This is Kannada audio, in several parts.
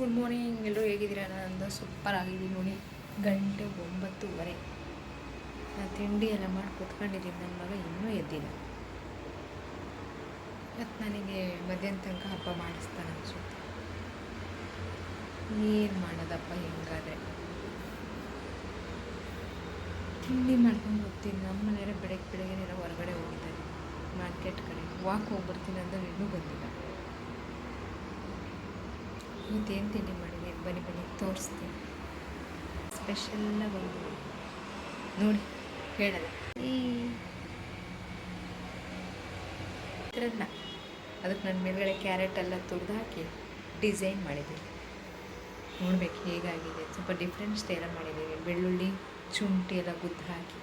ಗುಡ್ ಮಾರ್ನಿಂಗ್ ಎಲ್ಲರೂ ಹೇಗಿದ್ದೀರಾ? ನಾನು ಸೂಪರ್ ಆಗಿದ್ದೀನಿ ನೋಡಿ. ಗಂಟೆ ಒಂಬತ್ತುವರೆ. ನಾನು ತಿಂಡಿ ಎಲ್ಲ ಮಾಡಿ ಕೂತ್ಕೊಂಡಿದ್ದೀನಿ. ನನ್ನ ಮಗ ಇನ್ನೂ ಎದ್ದಿಲ್ಲ. ಮತ್ತು ನನಗೆ ಮಧ್ಯಾಹ್ನ ತನಕ ಹಬ್ಬ ಮಾಡಿಸ್ತಾನೆ ಅನಿಸುತ್ತೆ. ಏನು ಮಾಡೋದಪ್ಪ ಹೆಂಗಾದ್ರೆ? ತಿಂಡಿ ಮಾಡ್ಕೊಂಡು ಹೋಗ್ತೀನಿ. ನಮ್ಮ ಮನೆಯವರೇ ಬೆಳಗ್ಗೆ ಬೆಳಗ್ಗೆನೆಲ್ಲ ಹೊರಗಡೆ ಹೋಗಿದ್ದಾರೆ ಮಾರ್ಕೆಟ್ ಕಡೆ. ವಾಕ್ ಹೋಗ್ಬರ್ತೀನಿ ಅಂದ್ರೆ ಇನ್ನೂ ಬಂದಿಲ್ಲ. ಇವತ್ತೇನು ತಿಂಡಿ ಮಾಡಿದೆ. ಬನ್ನಿ ಬನ್ನಿ, ತೋರಿಸ್ತೀನಿ. ಸ್ಪೆಷಲ್ಲ ಬಂದು ನೋಡಿ, ಹೇಳಲ್ಲ. ಈ ಅದಕ್ಕೆ ನನ್ನ ಮೇಲ್ಗಡೆ ಕ್ಯಾರೆಟ್ ಎಲ್ಲ ತುರಿದು ಹಾಕಿ ಡಿಸೈನ್ ಮಾಡಿದ್ದೀನಿ ನೋಡ್ಬೇಕು ಹೇಗಾಗಿದೆ. ಸ್ವಲ್ಪ ಡಿಫ್ರೆಂಟ್ ಸ್ಟೈಲ ಮಾಡಿದ್ದೀವಿ ಬೆಳ್ಳುಳ್ಳಿ, ಶುಂಠಿ ಎಲ್ಲ ಗುದ್ದು ಹಾಕಿ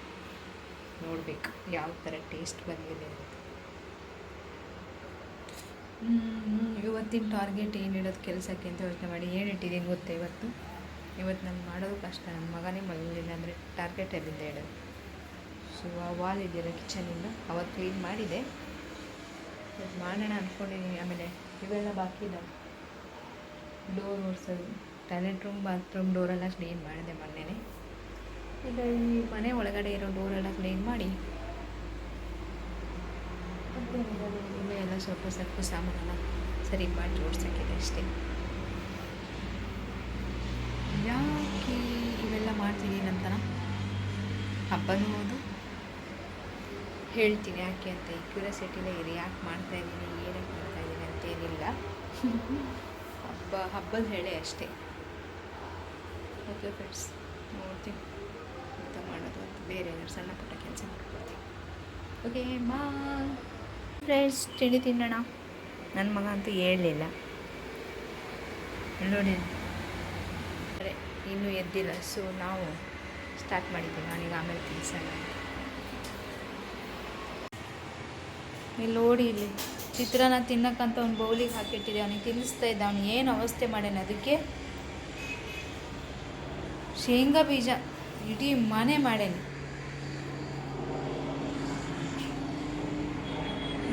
ನೋಡಬೇಕು ಯಾವ ಥರ ಟೇಸ್ಟ್ ಬಂದಿದೆ ಅಂತ. ಇವತ್ತಿನ ಟಾರ್ಗೆಟ್ ಏನು ಇಡೋದು ಕೆಲಸಕ್ಕೆ ಅಂತ ಯೋಚನೆ ಮಾಡಿ, ಏನು ಇಟ್ಟಿದ್ದೀನಿ ಗೊತ್ತಾ ಇವತ್ತು? ಇವತ್ತು ನಾನು ಮಾಡೋದು ಕಷ್ಟ ನನ್ನ ಮಗನೇ ಮಲಗಲಿಲ್ಲ ಅಂದರೆ ಟಾರ್ಗೆಟ್ ಎಲ್ಲಿಂದ ಇಡೋದು? ಸೊ ಆ ವಾಲ್ ಇದೆಯಲ್ಲ ಕಿಚನಿಂದ ಅವತ್ತು ಕ್ಲೀನ್ ಮಾಡಿದೆ. ಇವತ್ತು ಮಾಡೋಣ ಅಂದ್ಕೊಂಡಿದ್ದೀನಿ ಆಮೇಲೆ ಇವೆಲ್ಲ ಬಾಕಿ ಇದೆ ಡೋರ್ ಓಡಿಸೋದು ಟಾಯ್ಲೆಟ್ ರೂಮ್ ಬಾತ್ರೂಮ್ ಡೋರೆಲ್ಲ ಕ್ಲೀನ್ ಮಾಡಿದೆ ಮೊನ್ನೆನೇ. ಈಗ ಈ ಮನೆ ಒಳಗಡೆ ಇರೋ ಡೋರೆಲ್ಲ ಕ್ಲೀನ್ ಮಾಡಿ ಮತ್ತೆ ಎಲ್ಲ ಸ್ವಲ್ಪ ಸ್ವಲ್ಪ ಸಾಮಾನ ಸರಿ ಮಾಡಿ ಜೋಡ್ಸೋಕ್ಕಿದೆ ಅಷ್ಟೇ. ಯಾಕೆ ಇವೆಲ್ಲ ಮಾಡ್ತಿದ್ದೀನಿ ಅಂತ ಹಬ್ಬನೂ ಹೌದು. ಹೇಳ್ತೀನಿ ಯಾಕೆ ಅಂತ. ಈ ಕ್ಯೂರಿಯಾಸಿಟಿಲೇ ಇರಿ. ಯಾಕೆ ಮಾಡ್ತಾ ಇದ್ದೀನಿ? ಏನಕ್ಕೆ ಮಾಡ್ತಾ ಇದ್ದೀನಿ ಅಂತೇನಿಲ್ಲ ಹಬ್ಬ, ಹಬ್ಬದ ಹೇಳೆ ಅಷ್ಟೇ. ಓಕೆ ಫ್ರೆಂಡ್ಸ್ ನೋಡ್ತೀನಿ. ಅಂತ ಮಾಡೋದು ಅಂತ. ಬೇರೆ ಏನಾದ್ರು ಸಣ್ಣ ಪುಟ್ಟ ಕೆಲಸ ಮಾಡ್ಕೊಳ್ತೀನಿ ಓಕೆ ಮಾ ಫ್ರೆಂಡ್ಸ್ ತಿಂಡಿ ತಿನ್ನೋಣ. ನನ್ನ ಮಗ ಅಂತೂ ಹೇಳಲಿಲ್ಲ. ನೋಡಿ. ಅರೆ ಇನ್ನೂ ಎದ್ದಿಲ್ಲ ಸೊ ನಾವು ಸ್ಟಾರ್ಟ್ ಮಾಡಿದ್ದೀವಿ ನಾನೀಗ ಆಮೇಲೆ ತಿನ್ಸೋಣ ಇಲ್ಲಿ ನೋಡಿ ಇಲ್ಲಿ. ಚಿತ್ರಾನ್ನ ತಿನ್ನಕ್ಕಂತ ಅವ್ನು ಬೌಲಿಗೆ ಹಾಕಿಟ್ಟಿದೆ ಅವನಿಗೆ ತಿನ್ನಿಸ್ತಾ ಇದ್ದ. ಅವನು ಏನು ಅವಸ್ಥೆ ಮಾಡ್ಯಾನ ಅದಕ್ಕೆ? ಶೇಂಗಾ ಬೀಜ. ಇಡೀ ಮನೆ ಮಾಡೇನಿ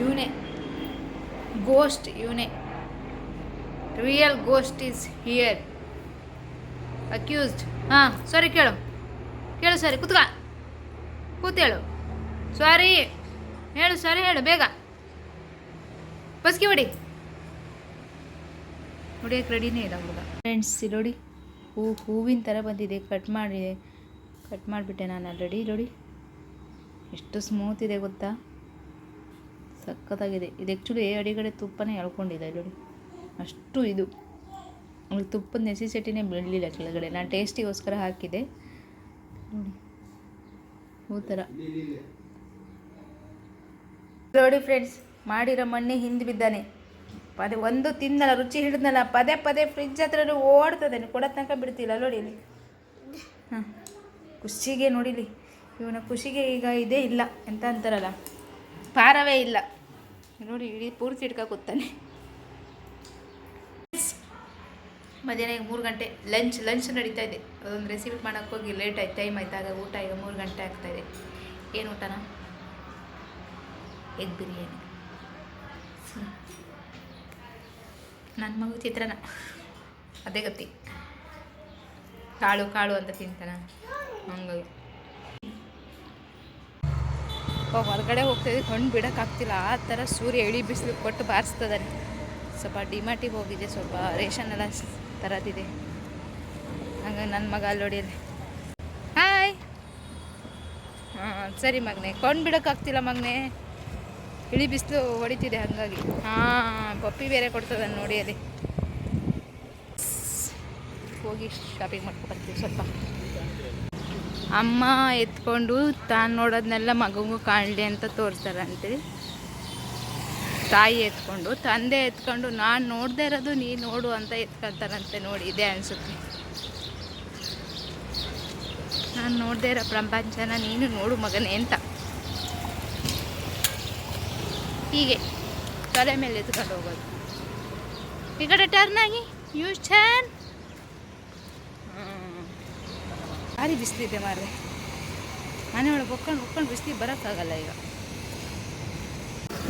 ಇವನೇ ಗೋಸ್ಟ್ ಇವನೇ real ghost is here. Accused. ಹಾಂ ಸಾರಿ ಕೇಳು. ಕೇಳು ಸರಿ ಕುತ್ಕ. ಕೂತೇಳು ಸಾರಿ ಹೇಳು ಸಾರಿ ಹೇಳು, ಬೇಗ. ಬಸ್ಕಿ ಹೊಡಿ. ಹೊಡಿಯೋಕೆ ರೆಡಿನೇ ಇಲ್ಲ ಹುಡುಗ. ಫ್ರೆಂಡ್ಸ್ ನೋಡಿ, ಹೂ, ಹೂವಿನ ಥರ ಬಂದಿದೆ. ಕಟ್ ಮಾಡಿದೆ. ಕಟ್ ಮಾಡಿಬಿಟ್ಟೆ ನಾನು ಆಲ್ರೆಡಿ ನೋಡಿ. ಎಷ್ಟು ಸ್ಮೂತ್ ಇದೆ ಗೊತ್ತಾ? ಸಖತ್ತಾಗಿದೆ. ಇದು ಆ್ಯಕ್ಚುಲಿ ಅಡಿಗಡೆ ತುಪ್ಪನೇ ಎಳ್ಕೊಂಡಿದೆ ನೋಡಿ. ಅಷ್ಟು ಇದು. ಅವ್ಳಿಗೆ ತುಪ್ಪದ ನೆಸೆಸಿಟಿನೇ ಬೀಳಲಿಲ್ಲ ಕೆಳಗಡೆ. ನಾನು ಟೇಸ್ಟಿಗೋಸ್ಕರ ಹಾಕಿದೆ. ನೋಡಿ. ಹೂ ಥರ ನೋಡಿ ಫ್ರೆಂಡ್ಸ್ ಮಾಡಿರೋ ಮಣ್ಣೆ ಹಿಂದೆ ಬಿದ್ದಾನೆ ಪದೇ ಒಂದು ತಿನ್ನಲ್ಲ, ರುಚಿ ಹಿಡಿದ್ನಲ್ಲ, ಪದೇ ಪದೇ ಫ್ರಿಜ್ ಹತ್ರ ಓಡ್ತದೆ. ಕೊಡೋ ತನಕ ಬಿಡ್ತಿಲ್ಲ ನೋಡಿ ಇಲ್ಲಿ. ಹಾಂ. ಖುಷಿಗೆ ನೋಡಿಲಿ. ಇವನ ಖುಷಿಗೆ ಈಗ ಇದೇ ಇಲ್ಲ. ಎಂತ ಅಂತಾರಲ್ಲ? ಪಾರವೇ ಇಲ್ಲ. ನೋಡಿ, ಇಡೀ ಪೂರ್ತಿ ಹಿಡ್ಕ ಕೂತಾನೆ ಮಧ್ಯಾಹ್ನ ಈಗ ಮೂರು ಗಂಟೆ ಲಂಚ್ ಲಂಚ್ ನಡೀತಾ ಇದೆ. ಅದೊಂದು ರೆಸಿಪಿ ಮಾಡೋಕೆ ಹೋಗಿ ಲೇಟ್ ಆಯ್ತು ಟೈಮ್ ಆಯ್ತಾಗ ಊಟ ಈಗ ಮೂರು ಗಂಟೆ ಆಗ್ತಾ ಇದೆ. ಏನು ಊಟನ? ಎಗ್ ಬಿರಿಯಾನಿ. ನನ್ನ ಮಗು ಚಿತ್ರನ ಅದೇ ಗತಿ. ಕಾಳು ಕಾಳು ಅಂತ ತಿಂತಾನ? ಹಂಗಾಗಿ ಪಾಪ ಹೊರಗಡೆ ಹೋಗ್ತಾಯಿದ್ವಿ ಕಣ್ಣು ಬಿಡೋಕ್ಕಾಗ್ತಿಲ್ಲ. ಆ ಥರ ಸೂರ್ಯ ಎಳಿ ಬಿಸಿಲು ಕೊಟ್ಟು ಬಾರಿಸ್ತದಾನೆ. ಸ್ವಲ್ಪ ಡಿಮಾಟಿಗೆ ಹೋಗಿದೆ, ಸ್ವಲ್ಪ ರೇಷನ್ ಎಲ್ಲ ತರದಿದೆ. ಹಂಗಾಗಿ ನನ್ನ ಮಗ ಅಲ್ಲಿ ಹೊಡಿಯಲ್ಲ ಹಾಯ್ ಹಾಂ, ಸರಿ ಮಗನೆ. ಕೊಂಡು ಬಿಡೋಕ್ಕಾಗ್ತಿಲ್ಲ ಮಗನೆ. ಇಳಿ ಬಿಸಿಲು ಹೊಡಿತಿದೆ ಹಾಗಾಗಿ. ಹಾಂ, ಪಪ್ಪಿ ಬೇರೆ ಕೊಡ್ತದ ನೋಡಿ ಅಲ್ಲಿ. ಹೋಗಿ ಶಾಪಿಂಗ್ ಮಾಡ್ಕೊಬರ್ತೀವಿ ಸ್ವಲ್ಪ. ಅಮ್ಮ ಎತ್ಕೊಂಡು ತಾನು ನೋಡೋದನ್ನೆಲ್ಲ ಮಗುಗೂ ಕಾಣಲಿ ಅಂತ ತೋರಿಸ್ತಾರಂತೆ. ತಾಯಿ ಎತ್ಕೊಂಡು, ತಂದೆ ಎತ್ಕೊಂಡು, ನಾನು ನೋಡದೇ ಇರೋದು ನೀ ನೋಡು ಅಂತ ಎತ್ಕೊಳ್ತಾರಂತೆ ನೋಡಿ, ಇದೆ ಅನಿಸುತ್ತೆ. ನಾನು ನೋಡದೇ ಇರೋ ಪ್ರಪಂಚನ ನೀನು ನೋಡು ಮಗನೇ ಅಂತ. ಹೀಗೆ ತಲೆ ಮೇಲೆ ಎತ್ಕೊಂಡು ಹೋಗೋದು. ಈ ಕಡೆ ಟರ್ನ್ ಆಗಿ ಯೂಸ್ ಚಾನ್ ಭಾರಿ ಬಿಸಿಲಿದೆ ಮಾರ್ರೆ. ಮನೆ ಒಳಗೆ ಒಕ್ಕೊಂಡು ಒಕ್ಕೊಂಡು ಬಿಸಿಲಿಗೆ ಬರೋಕ್ಕಾಗಲ್ಲ ಈಗ.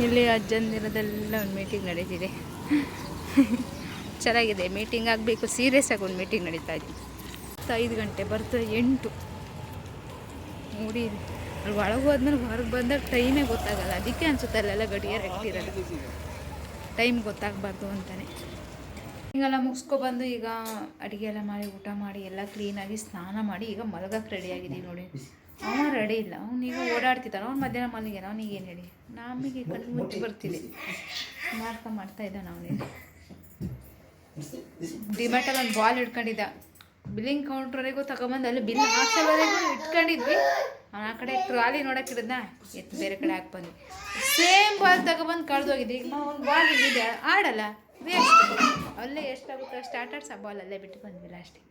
ಇಲ್ಲಿ ಅಜ್ಜಂದಿರದೆಲ್ಲ ಒಂದು ಮೀಟಿಂಗ್ ನಡೀತಿದೆ. ಚೆನ್ನಾಗಿದೆ ಮೀಟಿಂಗ್ ಆಗಬೇಕು ಸೀರಿಯಸ್ ಆಗಿ ಒಂದು ಮೀಟಿಂಗ್ ನಡೀತಾ ಇದೆ. ಐದು ಗಂಟೆ ಬರ್ತದೆ ಎಂಟು. ನೋಡಿ ಅಲ್ಲಿ ಒಳಗೆ ಹೋದ್ಮೇಲೆ ಹೊರಗೆ ಬಂದಾಗ ಟೈಮೇ ಗೊತ್ತಾಗಲ್ಲ. ಅದಕ್ಕೆ ಅನಿಸುತ್ತೆ ಅಲ್ಲೆಲ್ಲ ಗಡಿಯಾರ ಇಟ್ಟಿರಲ್ಲ ಟೈಮ್ ಗೊತ್ತಾಗಬಾರ್ದು ಅಂತಾನೆ. ಹಿಂಗೆಲ್ಲ ಮುಗಿಸ್ಕೊಬಂದು ಈಗ ಅಡುಗೆ ಎಲ್ಲ ಮಾಡಿ ಊಟ ಮಾಡಿ ಎಲ್ಲ ಕ್ಲೀನಾಗಿ ಸ್ನಾನ ಮಾಡಿ ಈಗ ಮಲಗಕ್ಕೆ ರೆಡಿ ಆಗಿದ್ದೀವಿ ನೋಡಿ. ಅವ ರೆಡಿ ಇಲ್ಲ. ಅವ್ನೀಗ ಓಡಾಡ್ತಿದ್ದಾನೆ. ಅವ್ನು ಮಧ್ಯಾಹ್ನ ಮಲಗೆನ ಅವ್ನಿಗೆ ಏನು ಹೇಳಿ? ನಮಗೆ ಕಣ್ಣು ಮುಚ್ಚಿ ಬರ್ತಿದೆ. ಮಾರ್ಕ ಮಾಡ್ತಾ ಇದ್ದಾನ ಅವನಿಗೆ ಡಿಮ್ಯಾಟಲ್ಲಿ ಒಂದು ಬಾಲ್ ಹಿಡ್ಕೊಂಡಿದ್ದ. ಬಿಲ್ಲಿಂಗ್ ಕೌಂಟ್ರವರೆಗೂ ತಗೊಂಬಂದು ಅಲ್ಲಿ ಬಿಲ್ ಹಾಕ್ಸೋವರೆಗೂ ಇಟ್ಕೊಂಡಿದ್ವಿ. ಅವ್ನು ಆ ಕಡೆ ಟ್ರಾಲಿ ನೋಡಕ್ಕೆ ಹಿಡಿದ್ನ ಎತ್ತು ಬೇರೆ ಕಡೆ ಹಾಕಿ ಬಂದ್ವಿ ಸೇಮ್ ಬಾಲ್ ತಗೊಬಂದು ಕಳೆದೋಗಿದ್ದೆ ಈಗ ಒಂದು ಬಾಲ್ ಇಲ್ಲಿದೆ ಆಡಲ್ಲ. ವೇಸ್ಟ್ ಅಲ್ಲೇ ಎಷ್ಟು ಅಷ್ಟು. ಸ್ಟಾರ್ಟರ್ಸ್ ಆ ಬಾಲ್ ಅಲ್ಲೇ ಬಿಟ್ಟು ಬಂದ್ವಿ ಲಾಸ್ಟಿಗೆ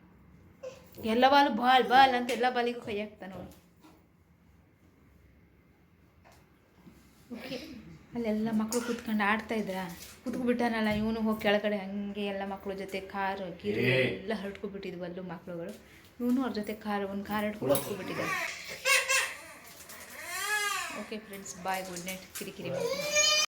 ಎಲ್ಲ ಬಾಲು ಬಾಲ್ ಬಾಲ್ ಅಂತ ಎಲ್ಲ ಬಾಲಿಗೂ ಕೈ ಹಾಕ್ತಾನೆ ಅವನು ಓಕೆ. ಅಲ್ಲೆಲ್ಲ ಮಕ್ಕಳು ಕೂತ್ಕೊಂಡು ಆಡ್ತಾ ಇದ್ರ? ಕೂತ್ಕೊಬಿಟ್ಟಾನಲ್ಲ ಇವನು ಹೋಗಿ ಕೆಳಗಡೆ ಹಂಗೆ ಎಲ್ಲ ಮಕ್ಕಳ ಜೊತೆ ಕಾರು ಕಿರಿ ಎಲ್ಲ ಹರಡ್ಕೊಬಿಟ್ಟಿದ್ವು ಅಲ್ಲೂ ಮಕ್ಕಳುಗಳು ಇವನು ಅವ್ರ ಜೊತೆ ಕಾರ್ ಒಂದು ಕಾರ್ ಹಿಡ್ಕೊಂಡು ಹೋಗ್ಬಿಟ್ಟಿದ್ದಾರೆ okay friends bye good night ಕಿರಿಕಿರಿ. ಮಾಡ್ತೀನಿ